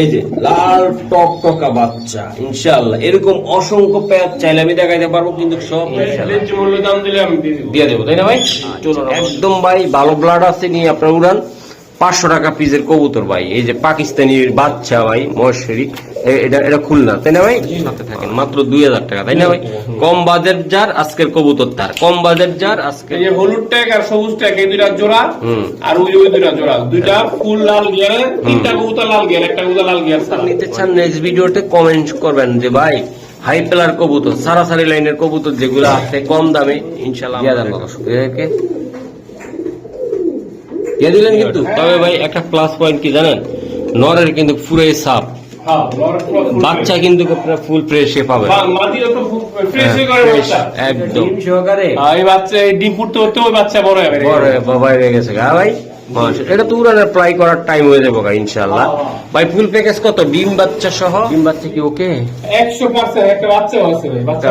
এই যে লাল টক টকা বাচ্চা ইনশাল্লাহ এরকম অসংখ্য প্যাচ চাইলে আমি দেখাইতে পারব কিন্তু সব দিয়ে দেবো। তাই না ভাই? একদম ভাই ভালো ব্লাড আছে নিয়ে আপনার উড়ান। পাঁচশো টাকা পিসের কবুতর ভাই। এই যে পাকিস্তানি বাচ্চা ভাই মহেশ্বরী এটা এটা খুলনা তাই না ভাই? থাকেন। মাত্র দুই হাজার টাকা তাই না ভাই? কম বাজেট যার আজকের কবুতর তার। কম বাজেট যার আজকে এই হলুদ ট্যাগ আর সবুজ ট্যাগ এই দুইটা জোড়া আর ওই ওই দুইটা জোড়া। দুইটা ফুল লাল গিয়ারে তিনটা কবুতর লাল গিয়ার একটা কবুতর লাল গিয়ার ছাড়া। নিতে চান নেক্সট ভিডিওতে কমেন্ট করবেন যে ভাই হাই প্লার কবুতর সারাসারি লাইনের কবুতর যেগুলো আছে কম দামে ইনশাল্লাহ দিয়ে দিলেন কিন্তু। তবে ভাই একটা প্লাস পয়েন্ট কি জানেন? নরের কিন্তু পুরো সাপ। হ্যাঁ বাচ্চা কিন্তু আপনার ফুল ফ্রেশে পাবে হয়ে একদম। সহকারে? আর এই বাচ্চা ডিম ফুটতে হতে ওই বাচ্চা বড় হবে বড় বাবা হয়ে গেছে। গা ভাই এটা তো উড়ানের প্রায় করার টাইম হয়ে যাব ইনশাল্লাহ ভাই ফুল প্যাকেজ কত? ডিম বাচ্চা সহ? ডিম বাচ্চা কি ওকে? একশো পার্সেন্ট একটা বাচ্চা আছে ভাই বাচ্চা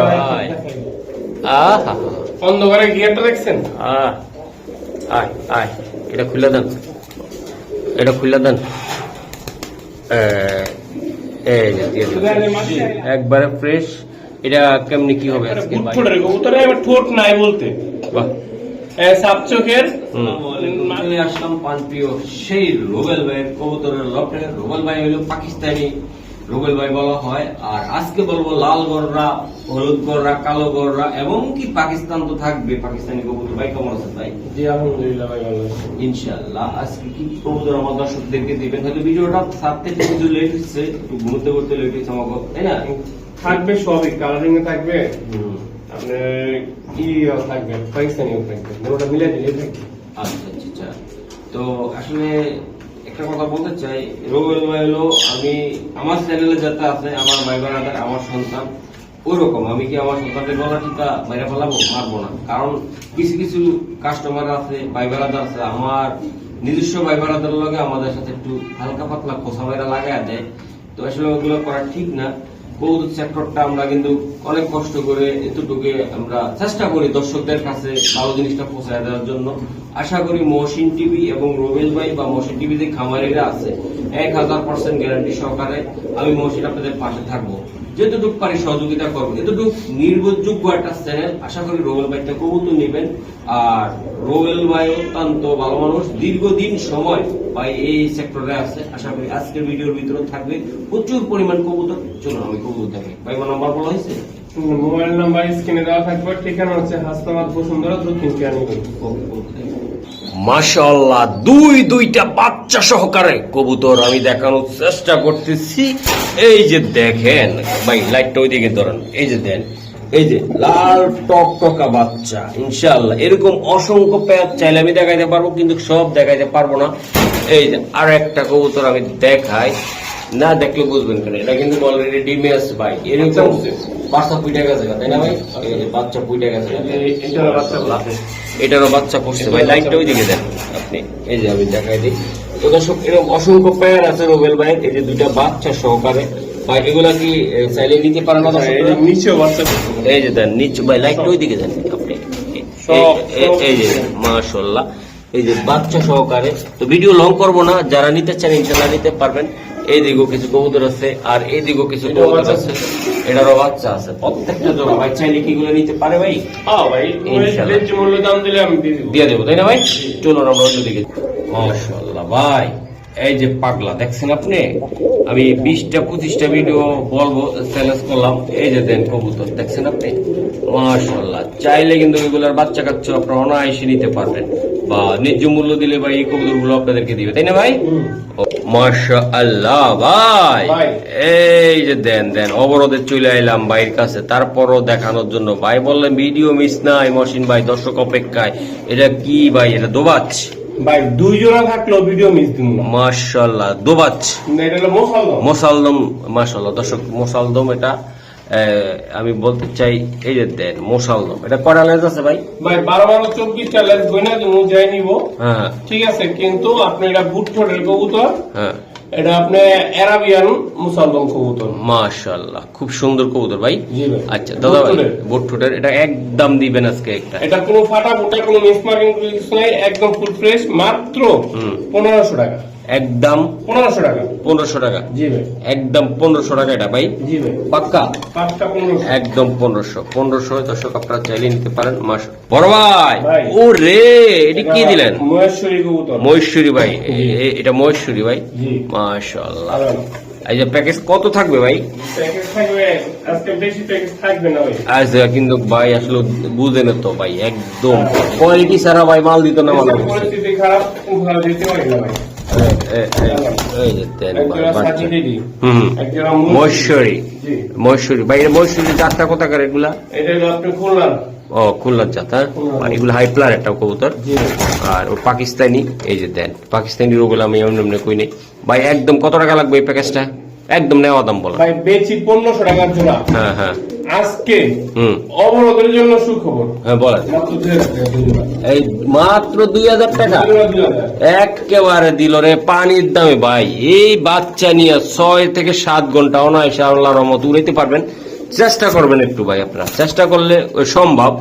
আহা। অন্ধকারে গিয়ারটা দেখছেন? আহ, আয় আয়। এটা খুলে দেন। এটা খুলে দেন। একবারে ফ্রেশ এটা কেমনি কি হবে এবার ঠোঁট নাই বলতে। বাহ। সাপ চোখের? আসলাম পানপ্রিয় সেই রোবেল ভাইয়ের কবুতরের লটে রোবেল ভাই হলো পাকিস্তানি রোবেল ভাই বলা হয় আর আজকে বলব লাল গররা হলুদ গররা কালো গররা এবং কি পাকিস্তান তো থাকবে পাকিস্তানি কবুতর ভাই কেমন আছেন ভাই? জি আলহামদুলিল্লাহ ভাই ভালো আছি। ইনশাআল্লাহ আজকে কি কি কবুতর আমার দর্শকদেরকে দিবেন? হয়তো ভিডিওটা ছাড়তে একটু লেট হচ্ছে একটু ঘুরতে করতে লেট হচ্ছে আমাকে তাই না? থাকবে সবই কালারিং এ থাকবে। আপনার ই থাকবে পাকিস্তানিও থাকবে ওটা মিলে দিলে থাকবে। আচ্ছা আচ্ছা আচ্ছা। তো আসলে একটা কথা বলতে চাই। রোবেল ভাই হলো, আমি আমার চ্যানেলে যাতে আছে, আমার ভাই বোনাদের আমার সন্তান, ওইরকম। আমি কি আমার সন্তানদের গলা টিকা বাইরে ফেলাবো? মারবো না। কারণ কিছু কিছু কাস্টমার আছে, ভাই বোনাদের আছে, আমার নিজস্ব ভাই বোনাদের লগে আমাদের সাথে একটু হালকা পাতলা খোসা বাইরা লাগাই দেয়। তো আসলে ওগুলো করা ঠিক না। কৌতুক সেক্টরটা আমরা কিন্তু অনেক কষ্ট করে এতটুকু আমরা চেষ্টা করি দর্শকদের কাছে ভালো জিনিসটা পৌঁছায় দেওয়ার জন্য। আশা করি মহসিন টিভি এবং রবেশ ভাই বা মহসিন টিভি যে খামারিরা আছে। এক হাজার পার্সেন্ট গ্যারান্টি সহকারে আমি মহসিন আপনাদের পাশে থাকব। যেতটুকু পারি সহযোগিতা করব এতটুকু নির্ভরযোগ্য একটা চ্যানেল আশা করি রোবেল ভাইটা কবুতর নেবেন। আর রোবেল ভাই অত্যন্ত ভালো মানুষ দীর্ঘদিন সময় ভাই এই সেক্টরে আছে। আশা করি আজকের ভিডিওর ভিতরে থাকবে। প্রচুর পরিমাণ কবুতর। চলুন আমি কবুতর দেখি। ভাই আমার নাম্বার বলা হয়েছে? মোবাইল নাম্বার স্ক্রিনে দেওয়া থাকবে। ঠিকানা হচ্ছে হাসনাবাদ বসুন্ধরা দক্ষিণ কেরানীগঞ্জ। মাশাল্লাহ দুই দুইটা বাচ্চা সহকারে কবুতর আমি দেখানোর চেষ্টা করতেছি। এই যে দেখেন ভাই লাইটটা ওইদিকে ধরেন। এই যে দেন এই যে লাল টকটকা বাচ্চা ইনশাআল্লাহ। এরকম অসংখ্য পেঁয়াজ চাইলে আমি দেখাইতে পারব কিন্তু সব দেখাইতে পারব না। এই যে আর একটা কবুতর আমি দেখাই। না দেখলে বুঝবেন কেন এটা কিন্তু অলরেডি ডিমে আছে ভাই। এরকম বাচ্চা পুইটা গেছে তাই না ভাই? বাচ্চা পুইটা গেছে এটারও বাচ্চা। এটারও বাচ্চা পড়ছে ভাই। লাইটটা ওই দিকে দেন আপনি। এই যে আমি দেখাই দিই। তো দর্শক এরকম অসংখ্য পেয়ার আছে রোবেল ভাই এই যে দুইটা বাচ্চা সহকারে। ভাই এগুলা কি চাইলে নিতে পারেন না দর্শক? এই যে বাচ্চা এই যে দেন নিচ ভাই ওই দিকে দেন আপনি। এই- যে মাশাআল্লাহ। এই যে বাচ্চা সহকারে। তো ভিডিও লং করব না যারা নিতে চান ইনশাআল্লাহ নিতে পারবেন। এই দিকেও কিছু কবুতর আছে আর এই দিকেও কিছু কবুতর আছে। এটারও বাচ্চা আছে প্রত্যেকটা জোড়া। ভাই চাইলে কি গুলো নিতে পারে ভাই? হ্যাঁ ভাই ইনশাআল্লাহ। দাম দিলে আমি দিয়ে দেবো। তাই না ভাই? চলুন আমরা অন্যদিকে মাশাল্লাহ ভাই এই যে পাগলা দেখছেন আপনি? আমি বিশটা পঁচিশটা ভিডিও বলব চ্যালেঞ্জ করলাম। এই যে দেন কবুতর দেখছেন আপনি? মাশাল্লাহ চাইলে কিন্তু এগুলার বাচ্চা কাচ্চা আপনারা অনায়াসে নিতে পারবেন। বা ন্যায্য মূল্য দিলে ভাই এই কবুতরগুলো আপনাদেরকে দিবে তাই না ভাই? মাশা আল্লাহ ভাই। এই যে দেন দেন অবরোধে চলে আইলাম ভাইয়ের কাছে তারপরও দেখানোর জন্য। ভাই বললেন ভিডিও মিস নাই মসিন ভাই দর্শক অপেক্ষায়। এটা কি ভাই? এটা দোবাচ ভাই দুই জোড়া থাকলেও ভিডিও মিস দিব না। মাশাল্লাহ দোবাচ। এটা হলো মোসালদম মোসালদম মাশাল্লাহ। দর্শক মোসালদম এটা আহ, আমি বলতে চাই এই যে দেন মোসালদম এটা কটা লেন্স আছে ভাই? ভাই বারো বারো চব্বিশটা লেন্স বই না যাই নিব। হ্যাঁ। ঠিক আছে কিন্তু আপনি এটা বুট ঠোঁটের কবুতর। হ্যাঁ। এটা আপনি অ্যারাবিয়ান মুসলমান কবুতর। মাশাল্লাহ খুব সুন্দর কবুতর ভাই। আচ্ছা দাদা ভাই। বুটঠোঁটের এটা একদম দিবেন আজকে একটা। এটা কোনো ফাটা ফুটা কোনো মিস মার্কিং কিছু নাই একদম ফুল ফ্রেশ মাত্র হুম। পনেরোশো টাকা। একদম পনেরোশো টাকা। পনেরোশো টাকা। জি ভাই। একদম পনেরোশো টাকা এটা ভাই। জি ভাই। পাক্কা? পাঁচটা পনেরোশো। একদম পনেরোশো। পনেরোশো দর্শক আপনারা চাইলে নিতে পারেন মাস বড় ভাই। ও রে এটা কি দিলেন? মহেশ্বরী কবুতর। মহেশ্বরী ভাই। এটা মহেশ্বরী ভাই? মাশাল্লাহ এই যে প্যাকেজ কত থাকবে ভাই? প্যাকেজ থাকবে আজকে বেশি প্যাকেজ থাকবে না ভাই। আজ কিন্তু ভাই আসলে বুঝেন তো ভাই একদম। কোয়ালিটি ছাড়া ভাই মাল দিত না মানে পরিস্থিতি খারাপ ভালো দিতে পারি না ভাই। কোথাকার এগুলা? ও খুলনার জাত আর এগুলো হাই প্লার একটা কবুতর। আর ও পাকিস্তানি। এই যে দেন পাকিস্তানি রোগুলো আমি এমনি এমনি কই নেই। ভাই একদম কত টাকা লাগবে এই প্যাকেজটা একদম নেওয়া দাম বলো। ভাই বেচি পনেরোশো টাকার জোড়া। হ্যাঁ হ্যাঁ। আজকে অবরোধের জন্য সুখবর। হ্যাঁ বলেন। এই মাত্র দুই হাজার টাকা। একেবারে দিল রে পানির দামে ভাই। এই বাচ্চা নিয়ে ছয় থেকে সাত ঘণ্টা অনায়াসে আল্লাহ রহমত উড়াইতে পারবেন। চেষ্টা করবেন একটু ভাই আপনারা। চেষ্টা করলে ওই সম্ভব।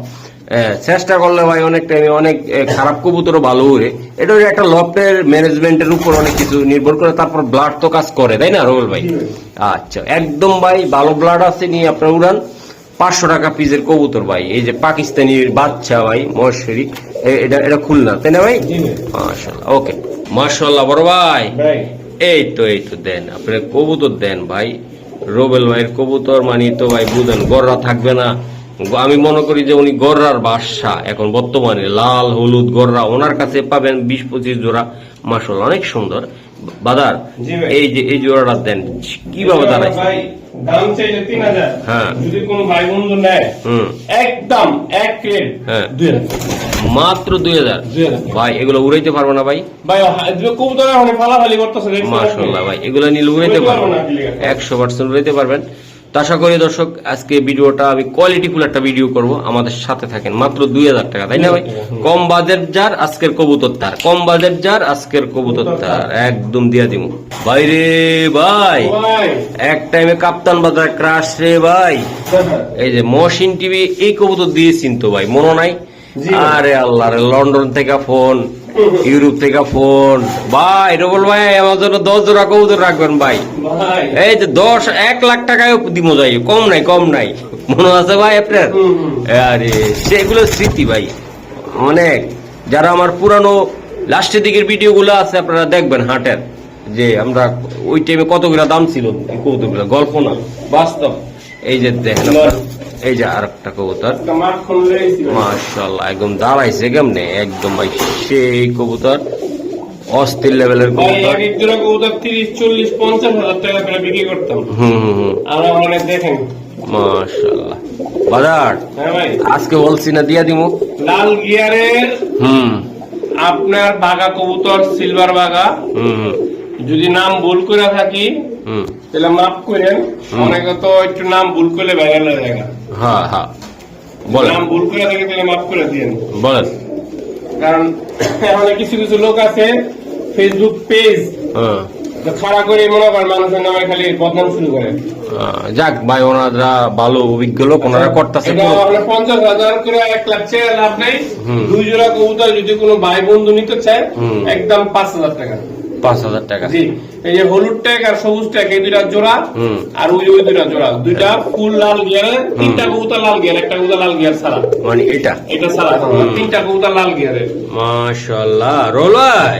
চেষ্টা করলে ভাই অনেক টাইমে অনেক খারাপ কবুতরও ভালো উড়ে এটা একটা লফটের ম্যানেজমেন্টের উপর অনেক কিছু নির্ভর করে তারপর ব্লাড তো কাজ করে তাই না রোল ভাই? আচ্ছা একদম ভাই ভালো ব্লাড আছে নিয়ে আপনার উড়ান। পাঁচশো টাকা পিসের কবুতর ভাই এই যে পাকিস্তানি বাচ্চা ভাই মহেশ্বরী এটা এটা খুলনা তাই না ভাই? মাশাল্লাহ ওকে মাশাল্লাহ বড় ভাই। এই তো এই তো দেন আপনি কবুতর দেন ভাই। রোবেল ভাইয়ের কবুতর মানি তো ভাই বুঝেন গররা থাকবে না। আমি মনে করি যে উনি গররার বাদশা এখন বর্তমানে লাল হলুদ গররা ওনার কাছে পাবেন বিশ পঁচিশ জোড়া। মাসাল্লাহ অনেক সুন্দর। বাদার এই যে এই জোড়াটা দেন কীভাবে দাঁড়ায় দাম চাইলে তিন হাজার। হ্যাঁ। যদি কোনো ভাই বন্ধু নেয় একদম এক রেট হ্যাঁ। দুই মাত্র দুই হাজার? ভাই এগুলো উড়াইতে পারব না ভাই। ভাই কবুতর ফালাফালি করতেছে দেখছেন ভাই এগুলো নিলে উড়াইতে উড়াইতে পারব না। একশো পার্সেন্ট উড়াইতে পারবেন। তো আশা করি দর্শক আজকে ভিডিওটা আমি কোয়ালিটি কোয়ালিটিফুল একটা ভিডিও করব। আমাদের সাথে থাকেন মাত্র দুই হাজার টাকা তাই না ভাই? কম বাজেট যার আজকের কবুতর তার। কম বাজেট যার আজকের কবুতর তার। একদম দিয়া দিব বাইরে ভাই ভাই। এক টাইমে কাপ্তান বাজার ক্রাশ রে ভাই। এই যে মহসিন টিভি এই কবুতর দিয়েছেন তো ভাই মনে নাই? আরে আল্লাহ রে লন্ডন থেকে ফোন ইউরোপ থেকে ফোন। ভাই রবল ভাই আমার জন্য দশ জোড়া কবুতর রাখবেন ভাই। এই যে দশ এক লাখ টাকায় দিব যাই। কম নাই কম নাই। মনে আছে ভাই আপনার। আরে সেগুলো স্মৃতি ভাই। অনেক। যারা আমার পুরানো লাস্টের দিকের ভিডিও গুলো আছে আপনারা দেখবেন হাটের। যে আমরা ওই টাইমে কতগুলা দাম ছিল এই কবুতরগুলো? গল্প না বাস্তব। এই যে দেখেন এই যে আর একটা কবুতর মাশাল্লাহ একদম দাঁড়াইছে কেমনে? একদম ভাই সেই কবুতর অস্থির লেভেলের কবুতর এক এক জোড়া কবুতর তিরিশ চল্লিশ পঞ্চাশ হাজার টাকা করে বিক্রি করতাম। হুম হুম হুম আর মানে দেখেন। মাশাল্লাহ বাজার হ্যাঁ ভাই। আজকে বলছি না দিয়া দিমু। লাল গিয়ারের হুম। আপনার বাগা কবুতর সিলভার বাগা হুম হুম। যদি নাম ভুল করে থাকি তাহলে মাফ করেন। অনেকে তো একটু নাম ভুল করলে ভাইরাল হয়ে যায় হ্যাঁ হ্যাঁ। বলেন। নাম ভুল করে থাকি তাহলে মাফ করে দিন বলেন। কারণ এখন কিছু কিছু লোক আছে ফেসবুক পেজ হ্যাঁ। খাড়া করে মনে করেন মানুষের নামে খালি বদনাম শুরু করে। যাক ভাই ওনারা ভালো অভিজ্ঞ লোক ওনারা করতেছে পঞ্চাশ হাজার করে এক লাখ চেয়ে লাভ নেই। দুই জোড়া কবুতর যদি কোনো ভাই বন্ধু নিতে চায়। একদম পাঁচ হাজার টাকা। পাঁচ হাজার টাকা। জি এই যে হলুদ ট্যাগ আর সবুজ ট্যাগ এই দুইটা জোড়া আর ওই ওই দুইটা জোড়া। দুইটা ফুল লাল গিয়ারে তিনটা কবুতর লাল গিয়ার একটা কবুতর লাল গিয়ার ছাড়া। মানে এটা? এটা ছাড়া তিনটা কবুতর লাল গিয়ারে। মাশাল্লাহ রোল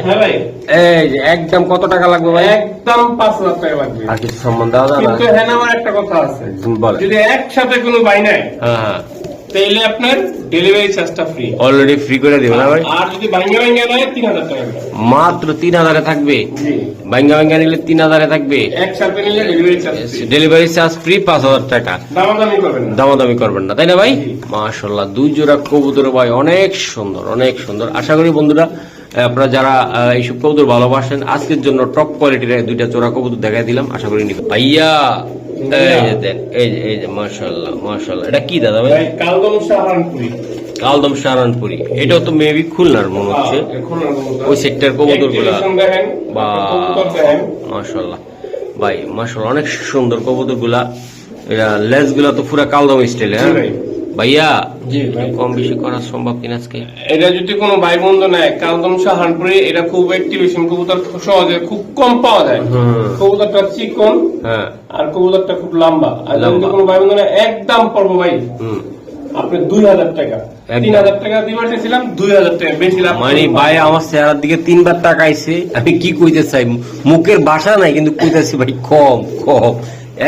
হ্যাঁ ভাই। এই যে একদম কত টাকা লাগবে ভাই? একদম পাঁচ হাজার টাকা লাগবে। আর কিছু সম্মান কিন্তু হ্যাঁ আমার একটা কথা আছে। বলে যদি একসাথে কোনো বাই হ্যাঁ হ্যাঁ। তাহলে আপনার ডেলিভারি চার্জটা ফ্রি অলরেডি ফ্রি করে দিবে না ভাই আর যদি ভাঙ্গা ভাঙ্গা নেয় তিন হাজার টাকা মাত্র তিন হাজারে থাকবে? ভাঙ্গা ভাঙ্গা নিলে তিন হাজারে থাকবে? একসাথে নিলে delivery charge free delivery charge free পাঁচ হাজার টাকা। দামাদামি করবেন না। দামাদামি করবেন না তাই না ভাই। মাশাল্লাহ দুই জোড়া কবুতর ভাই অনেক সুন্দর অনেক সুন্দর। আশা করি বন্ধুরা আপনারা যারা এইসব কবুতর ভালোবাসেন আজকের জন্য টপ কোয়ালিটির দুইটা চোরা কবুতর দেখাই দিলাম আশা করি ভাইয়া এই যে দেন এই যে এই যে মাশাল্লাহ মাশাল্লাহ এটা কি দাদা ভাই? ভাই কালদম সাহারানপুরি। কালদম সারানপুরি এটাও তো মেবি খুলনার মনে হচ্ছে। ওই সেক্টর কবুতরগুলা বা মাশাল্লাহ ভাই মাশাল্লাহ অনেক সুন্দর কবুতরগুলা এটা লেজগুলা তো পুরা কালদম স্টাইল হ্যাঁ। ভাইয়া কম বেশি করা সম্ভব কিনা আজকে? এটা যদি কোনো ভাই বন্ধু কালদম শাহানপুরে এটা খুব অ্যাক্টিভেশন কবুতর সহজে খুব কম পাওয়া যায়। কবুতরটা চিকন হ্যাঁ। আর কবুতরটা খুব লম্বা। আর যদি কোনো ভাই বন্ধু একদম পড়ব ভাই। আপনি দুই হাজার টাকা। তিন হাজার টাকা দিবার চেয়েছিলাম দুই হাজার টাকা বেশি মানে ভাই আমার চেহারার দিকে তিনবার আমি কি কইতে চাই? মুখের ভাষা নাই কিন্তু কইতেছি ভাই কম কম।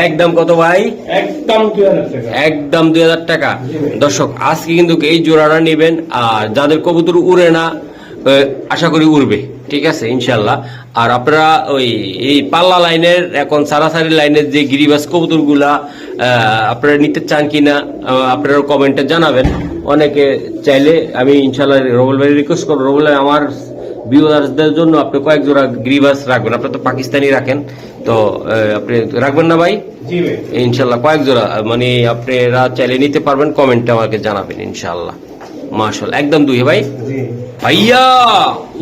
একদম কত ভাই? একদম দুই হাজার টাকা। একদম দুই হাজার টাকা। দর্শক আজকে কিন্তু এই জোড়াটা নেবেন আর যাদের কবুতর উড়ে না আশা করি উড়বে। ঠিক আছে ইনশাল্লাহ আর আপনারা ওই এই পাল্লা লাইনের এখন সারাসারি লাইনের যে গিরিবাস কবুতরগুলা আপনারা নিতে চান কিনা আপনারা কমেন্টে জানাবেন। অনেকে চাইলে আমি ইনশাল্লাহ রবল ভাই রিকোয়েস্ট করব। রবল ভাই আমার ভিউয়ার্সদের জন্য আপনি কয়েক জোড়া গ্রিভাস রাখবেন। আপনি তো পাকিস্তানি রাখেন তো আপনি রাখবেন না ভাই? ভাই। ইনশাল্লাহ কয়েক জোড়া মানে আপনারা চাইলে নিতে পারবেন কমেন্টে আমাকে জানাবেন ইনশাল্লাহ। মাশাল্লাহ একদম দুই ভাই। জি। ভাইয়া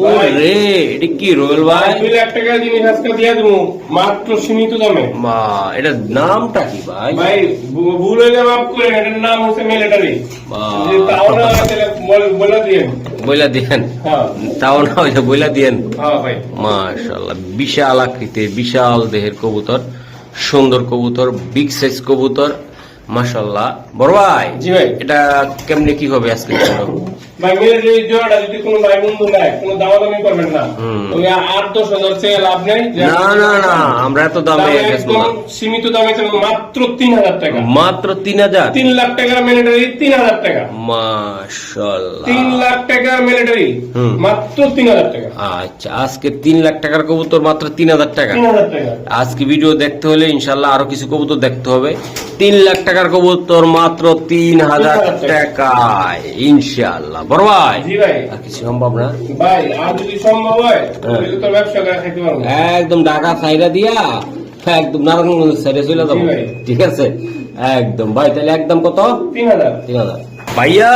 ও রে এটা কি রোয়েল ভাই? দুই লাখ টাকা জিনিস আজকে দিয়ে দেবো মাত্র সীমিত দামে। মা এটার নামটা কি ভাই? ভাই ভুল হয়ে যাবে মাফ করেন এটার নাম হচ্ছে মিলিটারি। তাও না তাহলে বলে দিন বইলা দিয়েন? হ্যাঁ। তাও না ওইটা বইলা দিয়েন? হ্যাঁ মাশাল্লাহ বিশাল আকৃতির বিশাল দেহের কবুতর সুন্দর কবুতর বিগ সাইজ কবুতর। মাশাল্লাহ বড় ভাই জি ভাই। এটা কেমনে কি হবে আজকে? ভাই মিলিটারি জোড়াটা যদি কোনো ভাই বন্ধু নেয় কোনো দামাদামি করবেন না। হুম। আট দশ হাজার চেয়ে লাভ নেই। না না না আমরা এত দামে দামে গেছি একদম না সীমিত দামে মাত্র তিন হাজার টাকা। মাত্র তিন হাজার? তিন লাখ টাকার মিলিটারি তিন হাজার টাকা। মাশাল্লাহ তিন লাখ টাকার মিলিটারি মাত্র তিন হাজার টাকা। আচ্ছা আজকে তিন লাখ টাকার কবুতর মাত্র তিন হাজার টাকা। আজকে ভিডিও দেখতে হলে ইনশাল্লাহ আরও কিছু কবুতর দেখতে হবে। তিন লাখ টাকার কবুতর মাত্র তিন হাজার টাকায় ইনশাল্লাহ বড় ভাই। আর কিছু সম্ভব না। ভাই আর যদি সম্ভব হয় হ্যাঁ। তো ব্যবসা করে খাইতে পারব একদম ঢাকা সাইডা দিয়া একদম নারায়ণগঞ্জ সাইডে চলে যাব। ঠিক আছে? একদম। ভাই তাহলে একদম কত? তিন হাজার। তিন হাজার। ভাইয়া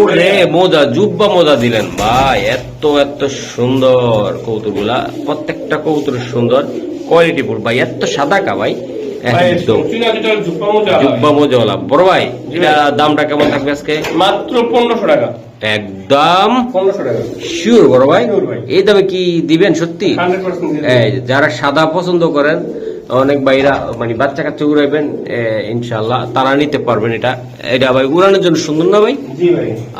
ওরে মোজা জুব্বা মোজা দিলেন। ভাই এত এত সুন্দর কৌতুকগুলা। প্রত্যেকটা কৌতুক সুন্দর। Quality full. ভাই এত সাদা কা ভাই। বড় ভাই এটা দামটা কেমন থাকবে আজকে? মাত্র পনেরোশো টাকা। একদম শিওর বড় ভাই। এই দামে কি দিবেন সত্যি? যারা সাদা পছন্দ করেন অনেক ভাইরা মানে বাচ্চা কাচ্চা উড়াইবেন ইনশাল্লাহ তারা নিতে পারবেন এটা। এটা ভাই উড়ানোর জন্য সুন্দর না ভাই?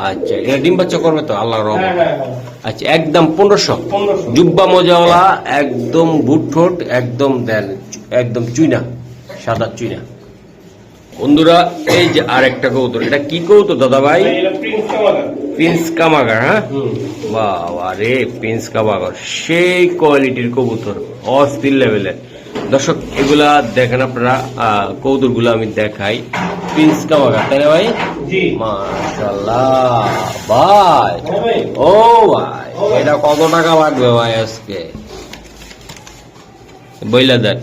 আচ্ছা এটা ডিম বাচ্চা করবে তো? আল্লাহ রব হ্যাঁ হ্যাঁ হ্যাঁ। আচ্ছা একদম পনেরোশো। পনেরোশো। জুব্বা মজাওয়ালা একদম বুট ঠোঁট একদম দেন একদম চুইনা। সাদা চুইনা বন্ধুরা এই যে আর একটা কৌতুর এটা কি কৌতুর দাদা ভাই? প্রিন্স কামাগার হ্যাঁ? হুম। বাবা রে প্রিন্স কামাগার সেই কোয়ালিটির কবুতর অস্থির লেভেলের দর্শক এগুলা দেখেন আপনারা কৌতুরগুলো আমি দেখাই। প্রিন্স কামাগার তাই না ভাই? জি। মাশাল্লাহ ভাই। হ্যাঁ ও ভাই এটা কত টাকা লাগবে ভাই আজকে? বইলা দেন।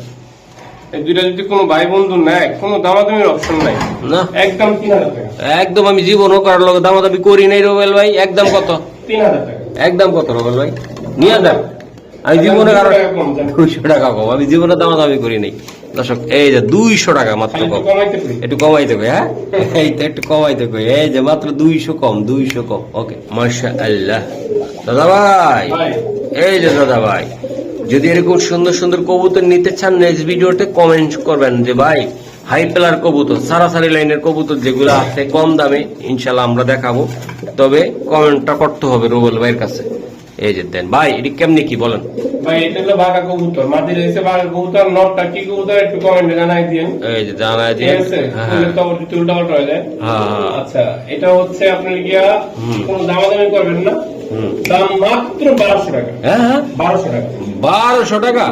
এই দুইটা যদি কোনো ভাই বন্ধু নেয় কোনো দামাদামির অপশন নাই। না। একদম তিন হাজার টাকা। একদম আমি জীবনও কারোর দামাদামি করি নাই রোবেল ভাই একদম কত? তিন হাজার টাকা। একদম কত রোবেল ভাই? নিয়ে দেন আমি জীবনে কারও কম যান। দুইশো টাকা কম। আমি জীবনে দামাদামি করি নাই। দর্শক এই যে দুইশো টাকা মাত্র কম। কমাইতে একটু কমাইতে কই হ্যাঁ? এই তো একটু কমাইতে কই। এই যে মাত্র দুইশো কম দুইশো কম। ওকে মাশা আল্লাহ দাদা ভাই। এই যে দাদা ভাই। যদি এরকম সুন্দর সুন্দর কবুতর নিতে চান নেক্সট ভিডিওতে কমেন্ট করবেন যে ভাই হাই পেলার কবুতর সারাসারি লাইনের কবুতর যেগুলো আছে কম দামে ইনশাল্লাহ আমরা দেখাবো। তবে কমেন্টটা করতে হবে রুবেল ভাইয়ের কাছে। এই যে দেন ভাই এটি কেমনি কি বলেন? ভাই এটা হলো বাঘা কবুতর মাটির এসে বাঘা কবুতর নটটা কি কবুতর একটু কমেন্টে জানাই দিন এই যে জানা ঠিক দিয়ে আছে? হ্যাঁ উল্টা হয়ে। যায়। হ্যাঁ আচ্ছা এটা হচ্ছে আপনার গিয়া। কোনো দামাদামি করবেন না। দাম মাত্র বারোশো টাকা। হ্যাঁ হ্যাঁ। বারোশো টাকা। বারোশো টাকা?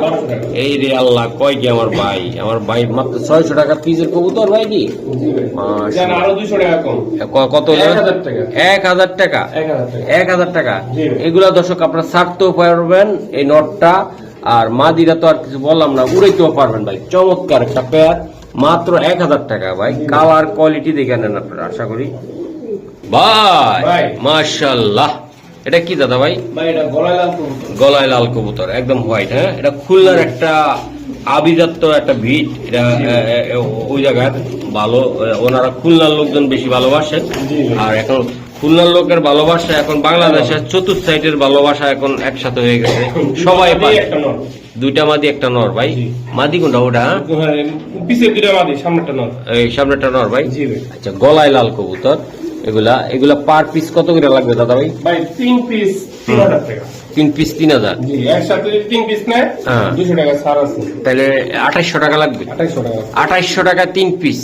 এই রে আল্লাহ কয় কি আমার ভাই? আমার ভাই মাত্র ছয়শো টাকা পিসের কবুতর ভাই কি? জি ভাই। মাশাআল্লাহ। জান আরও দুশো টাকা কম। ক- কত এক হাজার টাকা। এক হাজার টাকা? এক হাজার টাকা। এক হাজার টাকা? জি ভাই। এগুলা দর্শক আপনারা ছাড়তেও পারবেন এই নটটা আর মাদিরা তো আর কিছু বললাম না উড়াইতেও পারবেন ভাই। চমৎকার একটা পেয়ার মাত্র এক হাজার টাকা ভাই। কালার কোয়ালিটি দেখে নেন আপনারা আশা করি। ভাই ভাই। মাশাল্লাহ এটা কি দাদা ভাই? গলায় লাল কবুতর। একদম হোয়াইট হ্যাঁ? এটা খুলনার একটা আবিজাত্য একটা ভিট এটা ওই জায়গার ভালো ওনারা খুলনার লোকজন বেশি ভালোবাসে। আর এখন খুলনার লোকের ভালোবাসা এখন বাংলাদেশের চতুর্থ সাইডের ভালোবাসা এখন একসাথে হয়ে গেছে। সবাই পায়। দুইটা মাদি একটা নর ভাই। মাদি কোনটা ওটা হ্যাঁ? হ্যাঁ, পিছে দুটা মাদি সামনেটা নর। এই সামনেটা নর ভাই। আচ্ছা গলায় লাল কবুতর। এগুলা এগুলা পার পিস কত করে লাগবে দাদা ভাই? ভাই তিন পিস তিন হাজার টাকা। তিন পিস তিন হাজার? একসাথে যদি তিন পিস নেয় হ্যাঁ। দুশো টাকা ছাড় আছে। তাহলে আঠাইশশো টাকা লাগবে? আঠাইশশো টাকা। আঠাইশশো টাকা তিন পিস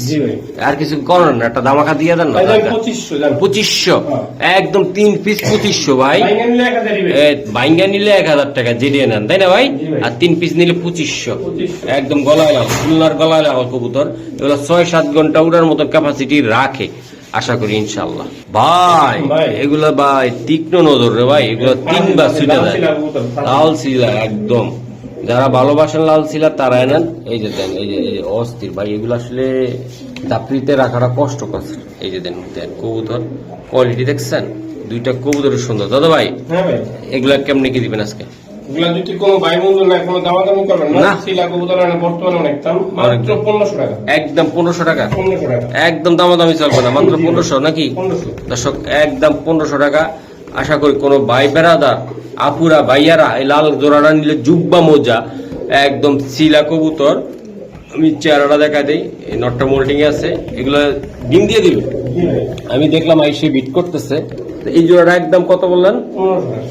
আর কিছু করেন না একটা দামাকা দিয়ে দেন না ভাই যান দাদা। পঁচিশশো পঁচিশশো? হ্যাঁ। একদম তিন পিস পঁচিশশো ভাই। বাইঙ্গা নিলে এক হাজার টাকা জিরিয়ে নেন তাই না ভাই? আর তিন পিস নিলে পঁচিশশো। একদম গলায় লাল গলায় লাল কবুতর। এগুলো ছয় সাত ঘণ্টা উড়ার মতো ক্যাপাসিটি রাখে। আশা করি ইনশাল্লাহ ভাই। এগুলা ভাই তীক্ষ্ণ নজর রে ভাই এগুলো তিনবার ছুটে দেয়। লাল শিলা একদম। যারা ভালোবাসেন লাল শিলা তারা এনেন। এই যে দেন এই যে এই যে অস্থির। ভাই এগুলো আসলে চাপড়িতে রাখাটা কষ্টকর। এই যে দেন দেন কবুতর। কোয়ালিটি দেখছেন? দুইটা কবুতরের সুন্দর। দাদা ভাই হ্যাঁ ভাই। এগুলা কেমনে কি দিবেন আজকে? এগুলা যদি কোনো ভাই না কোনো দামাদামি করবেন না। না। শিলা কবুতর বর্তমানে অনেক দাম মাত্র পনেরোশো টাকা। একদম পনেরোশো টাকা? পনেরোশো টাকা। একদম দামাদামি চলবে না মাত্র পনেরোশো নাকি? দর্শক একদম পনেরোশো টাকা। আশা করি কোনো ভাই আপুরা ভাইয়ারা এই লাল জোড়াটা নিলে জুব্বা মোজা একদম শিলা কবুতর। আমি চেহারাটা দেখা দিই নটটা মোল্ডিং আছে এগুলো ডিম দিয়ে দিবে? ভাই আমি দেখলাম আইসে বিট করতেছে। এই জোড়াটা একদম কত বললেন?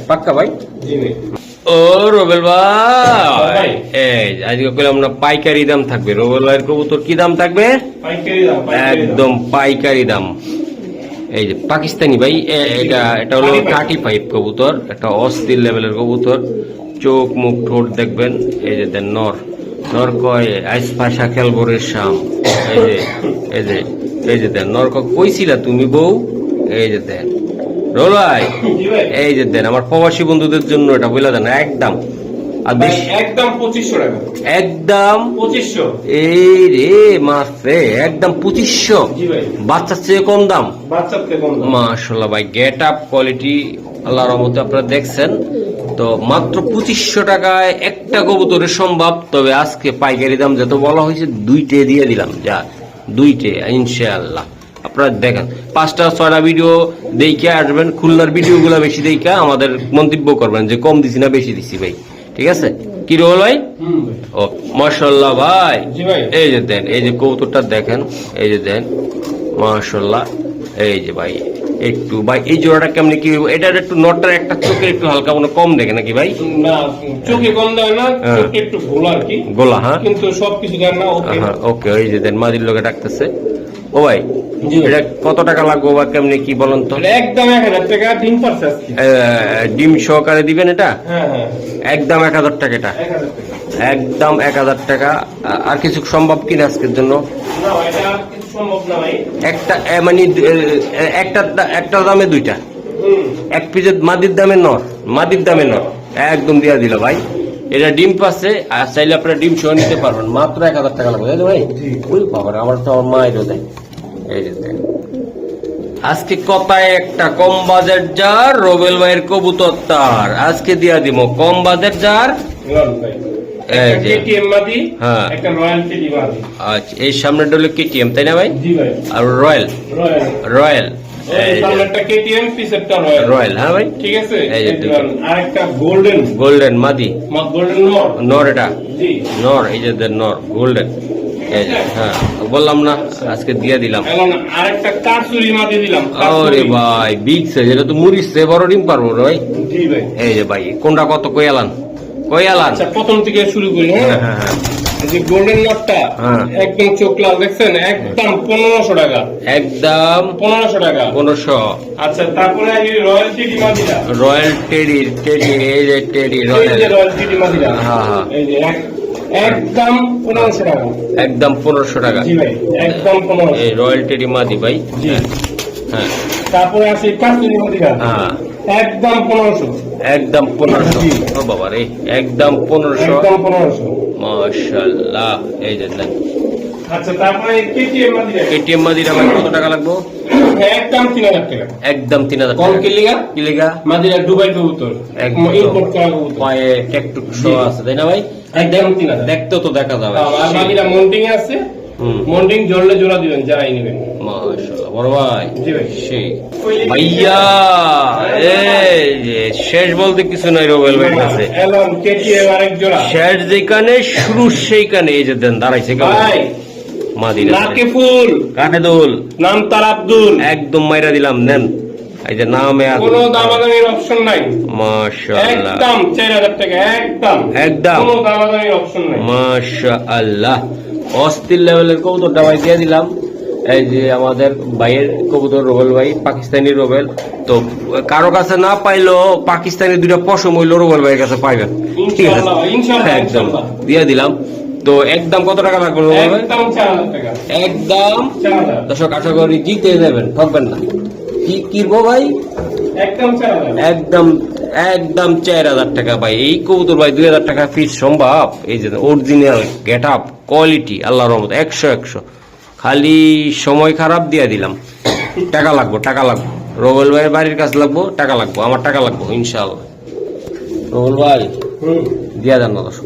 পাক্কা ভাই? জি ভাই। ও রবেল ভাই। ভাই। এই আজকে কইলাম না পাইকারি দাম থাকবে। রবেল ভাইয়ের কবুতর কি দাম থাকবে। একদম পাইকারি দাম। এই যে পাকিস্তানি ভাই এটা এটা হলো থার্টি ফাইভ কবুতর একটা অস্থির লেভেলের কবুতর। চোখ মুখ ঠোঁট দেখবেন। এই যে দেন নর। নর কয় আইস পাশা খেলবরের শাম। এই যে এই যে এই যে দেন নর কইছিলা তুমি বউ? এই যে দেন। ভাই এই যে দেন আমার প্রবাসী বন্ধুদের জন্য এটা বলে দেন একদম। আর বেশি একদম পঁচিশশো টাকা। একদম পঁচিশশো? এই রে একদম পঁচিশশো। বাচ্চার চেয়ে কম দাম। বাচ্চার থেকে কম মাশাল্লাহ ভাই গেট আপ কোয়ালিটি আল্লাহর রহমতে আপনারা দেখছেন। তো মাত্র পঁচিশশো টাকায় একটা কবুতরের সম্ভব তবে আজকে পাইকারি দাম যত বলা হয়েছে দুইটে দিয়ে দিলাম যা দুইটে ইনশাআল্লাহ। আপনারা দেখেন। পাঁচটা ছয়টা ভিডিও দেখে আসবেন খুলনার ভিডিওগুলো বেশি দেখে আমাদের মন্তব্য করবেন যে কম দিছি না বেশি দিছি ভাই। ঠিক আছে? কি রোল ভাই? ও মাশাল্লাহ ভাই। এই যে দেন এই যে কৌতুকটা দেখেন এই যে দেন মাশাল্লাহ এই যে ভাই একটু ভাই এই জোড়াটা কেমনি কি এটার একটু নটটার একটা চোখে একটু হালকা মনে কম দেখে নাকি ভাই? না চোখে কম দেয় না হ্যাঁ। একটু ভুল আর কি। গোলা হ্যাঁ? কিন্তু সবকিছু দেন না ওকে। ওকে ওই যে দেন মাদির লোকে ডাকতেছে। ও ভাই। এটা কত টাকা লাগবে বা কেমনি কি বলেন তো? একদম এক হাজার টাকা ডিম ডিম সহকারে দিবেন এটা? হ্যাঁ হ্যাঁ। একদম এক হাজার টাকা এটা? একদম এক হাজার টাকা। আর কিছু সম্ভব কিনা আজকের জন্য? একটা মানে একটা একটা দামে দুইটা। এক পিসের মাদির দামে নর মাদির দামে নর একদম দিয়া দিল ভাই। এটা ডিম পাচ্ছে আর চাইলে আপনারা ডিম সহ নিতে পারবেন। মাত্র এক হাজার টাকা লাগবে ভাই? ওই বাবার আমার তো আমার মায়েরও দেয়। এই যে আজকে কথায় একটা কম বাজার জার রবেল ভাইয়ের কবুতর তার। আজকে দিয়া দিব কম বাজার জার লন ভাই। এই একটা যে। কেটিএম মাদি হ্যাঁ। আচ্ছা এই সামনেটা হলো কেটিএম তাই না ভাই? আর রয়্যাল রয়্যাল রয়্যাল হ্যাঁ ভাই? ঠিক আছে। আরেকটা গোল্ডেন গোল্ডেন মাদি। গোল্ডেন নর। নর এটা? নর এই যে নর গোল্ডেন হ্যাঁ বললাম না আজকে দিয়ে দিলাম। আরেকটা কাঠচুরি মাদি দিলাম? আরে ভাই বিগ সাইজ এটা তো মুড়িস সে বড় ডিম পারব ভাই। জি ভাই। এই যে ভাই কোনটা কত কয়ালান কয়ালান আচ্ছা প্রথম থেকে শুরু করি হ্যাঁ? হ্যাঁ হ্যাঁ হ্যাঁ। যে গোল্ডেন হ্যাঁ। একদম চোখ লাল দেখছেন? একদম পনেরোশো টাকা। একদম পনেরোশো টাকা। পনেরোশো। আচ্ছা তারপরে রয়্যাল টিডি মাদিটা রয়্যাল টেডি টেডি এই যে টেডি রয়্যাল হ্যাঁ, হ্যাঁ। এই যে এক- একদম পনেরোশো টাকা। একদম পনেরোশো টাকা। জি ভাই একদম পনেরো এই রয়্যাল মাদি ভাই। জি। হ্যাঁ তারপরে আছে কাশ্মীরি মাদিটা হ্যাঁ। একদম পনেরোশো। একদম পনেরোশো। ও বাবা রে একদম পনেরোশো। একদম পনেরোশো। মাশাল্লাহ এই যে আচ্ছা তারপরে কেটিএম মাদিটা এটিএম মাদিরা ভাই কত টাকা লাগবো? একদম তিন হাজার টাকা। একদম তিন হাজার কম টাকা। কিলিগা কিলিগা মাদিরা দুবাই কবুতর। ইম্পোর্ট করা কবুতর। পায়ে টেকটুক জি। আছে তাই না ভাই? একদম তিন হাজার। দেখতেও তো দেখা যাবে। আর মাদিরা মন্টিং আছে। জোড়া দিবেন যারাই নেবেন। মাশাআল্লাহ বড় ভাই। জি ভাই। সেই ভাইয়া এই যে শেষ বলতে কিছু নাই রোবেল ভাই কাছে। এলন কেটিএম আরেক জোড়া। শেষ যেখানে শুরু সেইখানে এই যে দেন দাঁড়াইছে ভাই মাদিরা নাকে ফুল কানে দোল নাম তার আব্দুল। একদম মাইরা দিলাম নেন। এই যে নামে কোনো দামাদামির অপশন নাই। মাশাআল্লাহ। একদম চার হাজার টাকা একদম। একদম। কোনো দামাদামির অপশন নাই। মাশাআল্লাহ। অস্থির লেভেলের কবুতরটা ভাই দিয়ে দিলাম। এই যে আমাদের ভাইয়ের কবুতর রোবেল ভাই পাকিস্তানি রোবেল। তো কারও কাছে না পাইলো পাকিস্তানি দুইটা পশম হইল রোবেল ভাইয়ের কাছে পাইবেন। ঠিক আছে? একদম। দিয়ে দিলাম। তো একদম কত টাকা লাগবে একদম টাকা। একদম দর্শক আশা করি জিতে যাবেন ঠকবেন না। কি কিনবো ভাই? একদম একদম একদম চার হাজার টাকা ভাই। এই কবুতর ভাই দুই হাজার টাকা ফিস সম্ভব? এই যে অরিজিনাল গেট আপ কোয়ালিটি আল্লাহর রহমত একশো একশো। খালি সময় খারাপ দিয়ে দিলাম। টাকা লাগবো টাকা লাগবো। রবল ভাইয়ের বাড়ির কাছে লাগবো টাকা লাগবো আমার টাকা লাগবো ইনশাল্লাহ রবল ভাই হুম। দিয়া দেন না দর্শক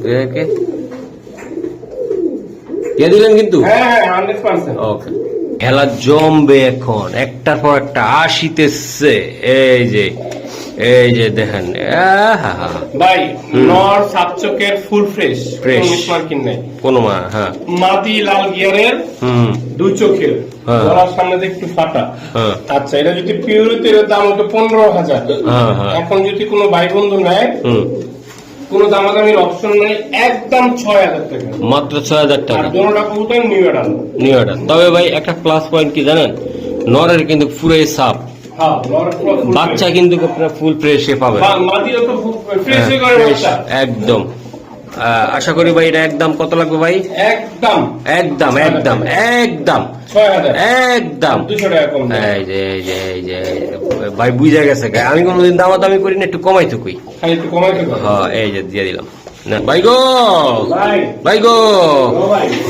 দিয়ে দিলেন কিন্তু? হ্যাঁ হ্যাঁ ওকে খেলা জমবে এখন। একটার পর একটা আসিতেছে। এই যে এই যে দেখেন। ভাই নর সাতচকের ফুল ফ্রেশ Fresh। মার্কিন নাই। কোনো মা হ্যাঁ। মাটি লাল গিয়ারের হুম। দুই চোখের। হ্যাঁ। গলার সামনে দিয়ে একটু ফাটা। হ্যাঁ। আচ্ছা এটা যদি পিওরিতে এর দাম হতো পনেরো হাজার। হ্যাঁ হ্যাঁ। এখন যদি কোনো ভাই বন্ধু নেয় হুম। কোনো দামাদামির অপশন নেই একদম ছয় হাজার টাকা। মাত্র ছয় হাজার টাকা। দোনোটা কবুতর নিউ অর্ডার নিউ অর্ডার তবে ভাই একটা প্লাস পয়েন্ট কি জানেন? নরের কিন্তু পুরোই সাপ। হ্যাঁ বাচ্চা। কিন্তু ফুল ফ্রেশে পাবে। হ্যাঁ, একদম। আশা করি ভাই এটা একদম কত লাগবে ভাই? একদম। একদম একদম একদম। একদম। দুশো টাকা কম দেয়। এই যে এই যে এই যে ভাই বুঝা গেছে। আমি কোনোদিন দামা দামি করি না একটু কমাই তো কই খালি একটু কমাইতে পারো হ্যাঁ এই যে দিয়ে দিলাম। না ভাই গো! ভাই। গো!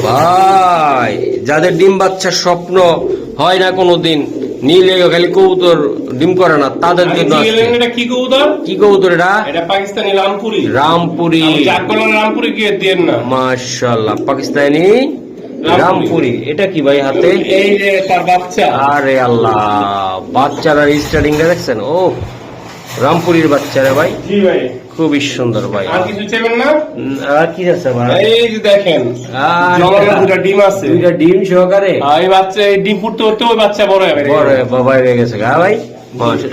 ভাই যাদের ডিম বাচ্চার স্বপ্ন হয় না কোনোদিন নীলে খালি কবুতর ডিম করে না তাদের জন্য কি আজকে- গেলেন, এটা কি কবুতর? কি কবুতর এটা? এটা পাকিস্তানি রামপুরি। গিয়ে না। পাকিস্তানি এটা কি ভাই হাতে? এই যে তার বাচ্চা। আরে আল্লাহ বাচ্চারা স্টার্টিং দেখছেন? ও রামপুরির বাচ্চারা ভাই। জি ভাই। খুবই সুন্দর ভাই। আর কিছু চাইবেন না? আর কি আছে ভাই এই যে দেখেন জমানো দুটা ডিম আছে। দুইটা ডিম সহকারে? এই বাচ্চা এই ডিম ফুটতে ফুটতে ওই বাচ্চা বড় হবে বড় বাবাই হয়ে গেছে গা ভাই।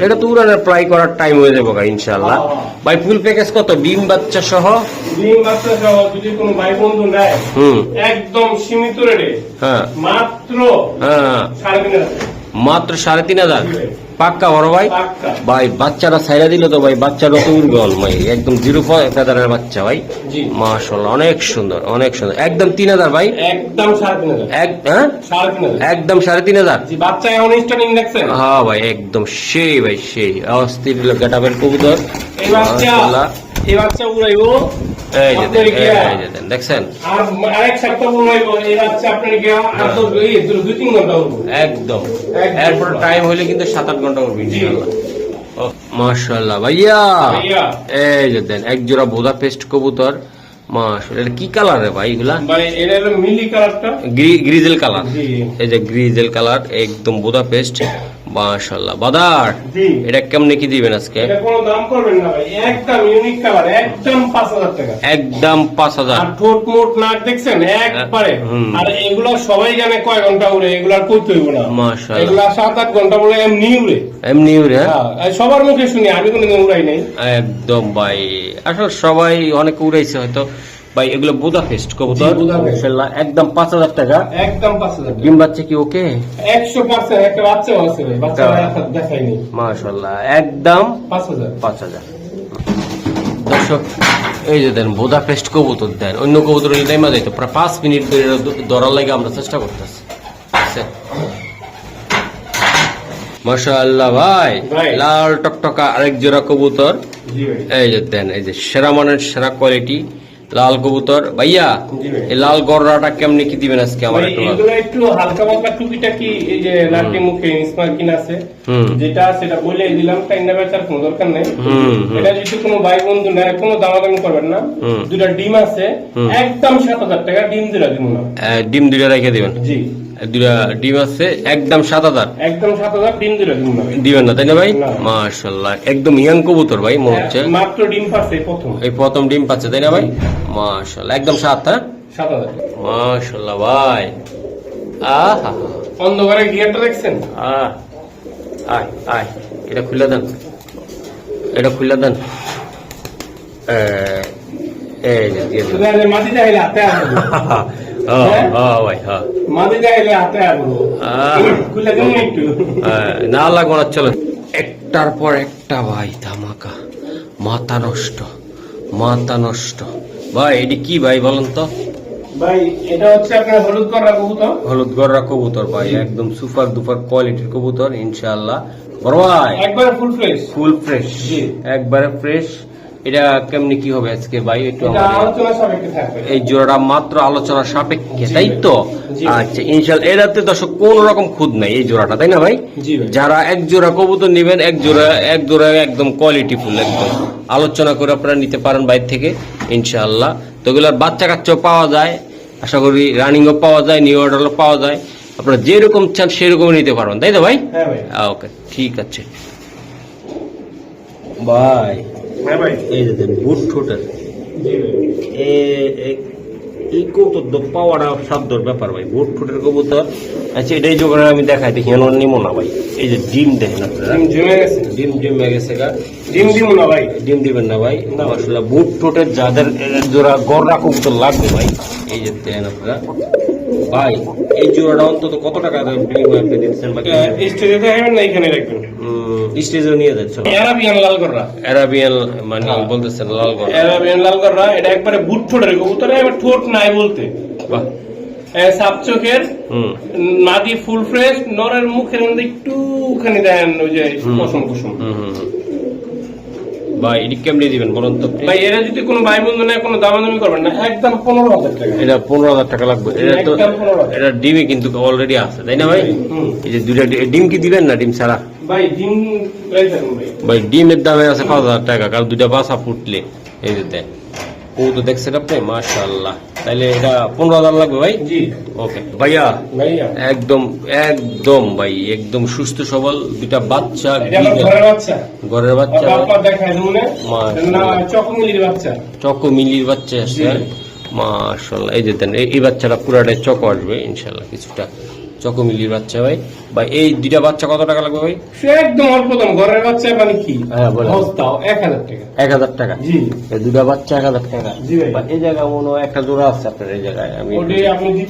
এটা তো উড়ানের প্রায় করার টাইম হয়ে যাবে গা ইনশাল্লাহ। ভাই ফুল প্যাকেজ কত? ডিম বাচ্চা সহ? ডিম বাচ্চা সহ যদি কোনো ভাই বন্ধু নেয় হুম। একদম সীমিত রেটে হ্যাঁ। মাত্র হ্যাঁ। সাড়ে তিন হাজার। মাত্র সাড়ে তিন হাজার। পাক্কা বড় ভাই? ভাই বাচ্চারা সাইরা দিল তো ভাই বাচ্চারা তো উর্গল ভাই একদম জিরো ফেদারের বাচ্চা ভাই। মাশাল্লাহ অনেক সুন্দর অনেক সুন্দর। একদম তিন হাজার ভাই? একদম হ্যাঁ? একদম সাড়ে তিন হাজার? হ্যাঁ ভাই একদম সেই ভাই সেই। অস্থির গেটাবের কবুতর। মাশাআল্লাহ। এই বাচ্চা উড়াইবো। এই যে আপনার দেন, গিয়া। এই যে দেন, দেখছেন? আর আরেক সপ্তাহ উড়াইবো এই বাচ্চা আপনার গিয়া আর তো দুই তিন ঘণ্টা উড়বো একদম। একদম। এরপর টাইম হলে কিন্তু সাত আট ঘণ্টা। ইনশাআল্লাহ। ভাইয়া ভাইয়া। এই যে দেন এক জোড়া বোদা পেস্ট কবুতর। মাশাল্লাহ এটা কি কালার রে ভাই এগুলা? মানে এটা হলো মিলি কালারটা গ্রি- গ্রিজেল কালার এই যে গ্রিজেল কালার একদম বোদা পেস্ট মাশাল্লাহ বাদার। এটা কেমনে কি দিবেন আজকে? এটা কোনো দাম করবেন না ভাই একদম ইউনিক কালার একদম পাঁচ হাজার টাকা। একদম পাঁচ হাজার। আর ঠোঁট মোট নাক দেখছেন? একবারে। আর এগুলা সবাই জানে কয় ঘণ্টা উড়ে এগুলার কইতে হইব না। মাশাআল্লাহ। এগুলা সাত আট ঘণ্টা বলে এমনি উড়ে। এমনি উড়ে, হ্যাঁ? হ্যাঁ, সবার মুখে শুনি আমি কোনোদিন উড়াই নাই। একদম ভাই। আসলে সবাই অনেক উড়াইছে হয়তো। ভাই এগুলো বোদা পেস্ট কবুতর। জি, মাশাআল্লাহ, একদম পাঁচ হাজার টাকা। একদম পাঁচ হাজার টাকা। ডিম বাচ্চা কি ওকে? একশো পার্সেন্ট একটা বাচ্চাও আছে ভাই। বাচ্চা দেখাইনি। মাশাল্লাহ একদম পাঁচ হাজার। পাঁচ হাজার। দর্শক এই যে দেন বোদা পেস্ট কবুতর দেন। অন্য কবুতর টাইমা দিত প্রায় পাঁচ মিনিট ধরে ধরার লাগে আমরা চেষ্টা করতেছি। মাশাআল্লাহ ভাই। লাল টকটকা আরেক জোড়া কবুতর। এই যে দেন এই যে সেরা মানের সেরা কোয়ালিটি লাল কবুতর। ভাইয়া এই লাল গররাটা কেমনে কি দিবেন আজকে আমার একটু এগুলো একটু হালকা পাতলা টুকিটাকি এই যে লাটি মুখে স্মার্কিন আছে যেটা সেটা বলে দিলাম টাইনা বেচার কোনো দরকার নেই। এটা যদি কোনো ভাই বন্ধু না কোনো দামাদামি করবেন না। দুটা ডিম আছে একদম সাত হাজার টাকা ডিম দুটা দিব না। ডিম দুইটা রেখে দিবেন। জি। দুইটা ডিম আছে একদম সাত হাজার। একদম সাত হাজার ডিম দুটা দিব না। দিবেন না তাই না ভাই। মাশাল্লাহ একদম ইয়াং কবুতর ভাই মনে হচ্ছে। মাত্র ডিম পাচ্ছে প্রথম। এই প্রথম ডিম পাচ্ছে তাই না ভাই? মাশাল্লাহ একদম সাত হ্যাঁ? সাত হাজার। মাশাল্লাহ ভাই। আহা। অন্ধকারে গিয়ারটা দেখছেন? আহ আয় আয় এটা খুলে দেন। এটা খুলে দেন। এই যে দিয়ে দেন। হাতে আসব আহ। খুলে দেন না একটার পর একটা ভাই ধামাকা। মাথা নষ্ট মাথা নষ্ট। ভাই এটি কি ভাই বলেন তো? ভাই এটা হচ্ছে আপনার হলুদ কবুতর। হলুদ গররা কবুতর ভাই একদম সুপার দুপার কোয়ালিটির কবুতর ইনশাআল্লাহ। বড় ভাই। একবার ফুল ফ্রেশ ফুল ফ্রেশ জি। একবারে ফ্রেশ এটা কেমনি কি হবে আজকে? ভাই একটু এই জোড়াটা মাত্র আলোচনা সাপেক্ষে তাই তো? আচ্ছা ইনশাল এরাতে দর্শক কোন রকম খুদ নাই এই জোড়াটা তাই না ভাই? যারা এক জোড়া কবুতর নেবেন এক জোড়া এক জোড়া একদম কোয়ালিটি ফুল একদম। আলোচনা করে আপনারা নিতে পারেন বাইরে থেকে ইনশাআল্লাহ। তো এগুলোর বাচ্চা কাচ্চাও পাওয়া যায় আশা করি রানিংও পাওয়া যায় নিউ অর্ডারও পাওয়া যায়। আপনারা যেরকম চান সেরকম নিতে পারবেন তাই তো ভাই? হ্যাঁ ওকে ঠিক আছে। ভাই হ্যাঁ ভাই। এই যে বুট ঠোঁটের। এই পাওয়াটা সাধ্যর ব্যাপার ভাই বুট ঠোঁটের কবুতর। আচ্ছা এটাই জোগাড় আমি দেখাই দেখি এমন নিমো না ভাই। এই যে ডিম দেখেন আপনারা। ডিম জমে গেছে। ডিম হয়ে গেছে গা। ডিম দিব না ভাই। ডিম দিবেন না ভাই। না। আসলে বুট ঠোঁটের যাদের জোড়া গররা কবুতর লাগবে ভাই। এই যে দেন আপনারা। ভাই এই জোড়াটা অন্তত কত টাকা বিনিময়ে আপনি দিচ্ছেন বাকি স্টেজে দেখাবেন না এখানে রাখবেন। স্টেজেও নিয়ে যাচ্ছে? অ্যারাবিয়ান লাল অ্যারাবিয়ান মানে হ্যাঁ। বলতেছেন লাল গররা। অ্যারাবিয়ান লাল কররা এটা একবারে বুট ঠোঁটের কবুতর এবার ঠোঁট নাই বলতে। বাহ। সাপ চোখের নাদি ফুল ফ্রেশ নরের মুখের মধ্যে একটুখানি দেন ওই যে। কুসুম কুসুম। ভাই এটি কেমনি দিবেন বলুন তো ভাই এরা যদি কোনো ভাই বন্ধু নেয় কোনো দামাদামি করবেন না। একদম পনেরো হাজার টাকা। এটা পনেরো হাজার টাকা লাগবে। এটা তো একদম 15,000 এটা ডিমে কিন্তু অলরেডি আছে তাই না ভাই? এই যে দুইটা ডিম কি দিবেন না ডিম ছাড়া? ভাই ডিম ভাই ডিমের দামে আছে পাঁচ হাজার টাকা কারণ দুইটা বাসা ফুটলে এই যে দেন ও তো দেখছেন আপনি মাশাল্লাহ তাইলে এটা পনেরো হাজার লাগবে ভাই? জি। ওকে ভাইয়া। একদম একদম ভাই একদম সুস্থ সবল দুটা বাচ্চা ঘরের বাচ্চা। চকমিলির বাচ্চা। চকমিলির বাচ্চা। চকো মিলির বাচ্চা আসছে। মাশাল্লাহ এই যে দেন এই- বাচ্চাটা পুরাটাই চকো আসবে ইনশাল্লাহ কিছুটা চকো মিলির বাচ্চা ভাই। বা এই দুইটা বাচ্চা কত টাকা লাগবে ভাই? সে একদম অল্প দাম ঘরের বাচ্চা মানে কি? হ্যাঁ। হস্তাও এক হাজার টাকা। এক হাজার টাকা? জি। এই দুটা বাচ্চা এক হাজার টাকা। জি ভাই। এই জায়গায় মনে হয় একটা জোড়া আছে আপনার এই জায়গায় আমি ওটাই আপনি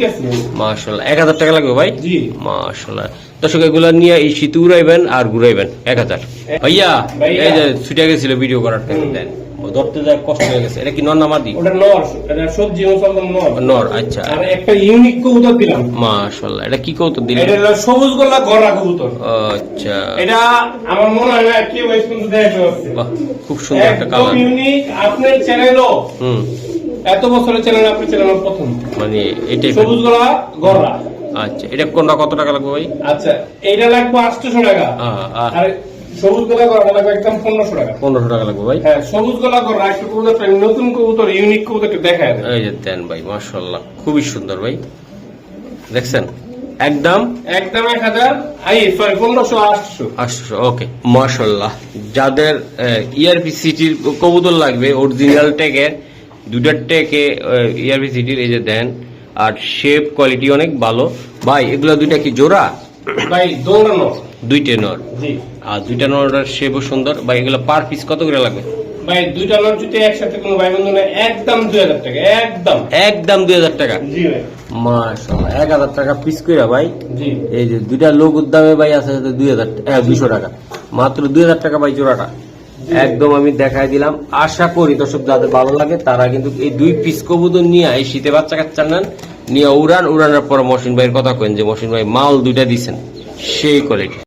মাশাল্লাহ এক হাজার টাকা লাগবে ভাই? জি। মাশাল্লাহ দর্শক এগুলা নিয়ে এই শীতে উড়াইবেন আর ঘুরাইবেন এক হাজার। ভাইয়া। এই যে ছুটে গেছিল ভিডিও করার টাইম দেন। ধরতে যায় কষ্ট হয়ে গেছে। এটা কি নর নামাদি ওটা নর এটা সবজি মুসলমান নর। নর আচ্ছা। আর একটা ইউনিক কবুতর দিলাম। মাশাল্লাহ এটা কি কৌতুক দিলেন? এটা হলো সবুজ গোল্লা গড়া কবুতর। আচ্ছা। এটা আমার মনে হয় না কেউ এই পর্যন্ত দেখতে বাহ খুব সুন্দর একটা কালার ইউনিক আপনার চ্যানেলও হুম। এত বছরের চ্যানেল আপনার চ্যানেল প্রথম। মানে এটাই সবুজ গোলা গড়া। আচ্ছা এটা কোনটা কত টাকা লাগবে ভাই? আচ্ছা এইটা লাগবে আটশোশো টাকা। আ- আ- আর সবুজ গোলা গড়া লাগবে একদম পনেরোশো টাকা। পনেরোশো টাকা লাগবে ভাই। হ্যাঁ সবুজ গোলা কবুতর নতুন কবুতর ইউনিক দেখায় দেয় এই যে দেন ভাই মাশাল্লাহ খুবই সুন্দর ভাই। দেখছেন? একদম? একদম এক হাজার আই সরি পনেরোশো আটশো। আটশো ওকে মাশাল্লাহ যাদের ইআরপি সিটির কবুতর লাগবে অরিজিনাল ট্যাগের দুটার ট্যাগে ইআরপি সিটির এই যে দেন আর শেপ কোয়ালিটি অনেক ভালো। ভাই এগুলো দুইটা কি জোড়া? ভাই দৌড়ানো। দুইটে নর। জি। আর দুইটা নরটার শেপও সুন্দর। ভাই এগুলো পার পিস কত করে লাগবে? ভাই দুইটা লোক যদি একসাথে কোনো ভাই বন্ধু নেয় একদম দুই হাজার টাকা একদম। একদম দুই হাজার টাকা? জি ভাই। মাশাল্লাহ এক হাজার টাকা পিস করে ভাই? জি। এই যে দুইটা লোক উদ্দামে ভাই আছে দুই হাজার দুইশো টাকা। মাত্র দুই হাজার টাকা ভাই জোড়াটা। একদম আমি দেখাই দিলাম। আশা করি দর্শক যাদের ভালো লাগে তারা কিন্তু এই দুই পিস কবুতর নিয়ে এই শীতে বাচ্চা কাচ্চা নেন নিয়ে উড়ান। উড়ানোর পর মহসিন ভাইয়ের কথা কেন যে মহসিন ভাই মাল দুইটা দিছেন সেই কোয়ালিটি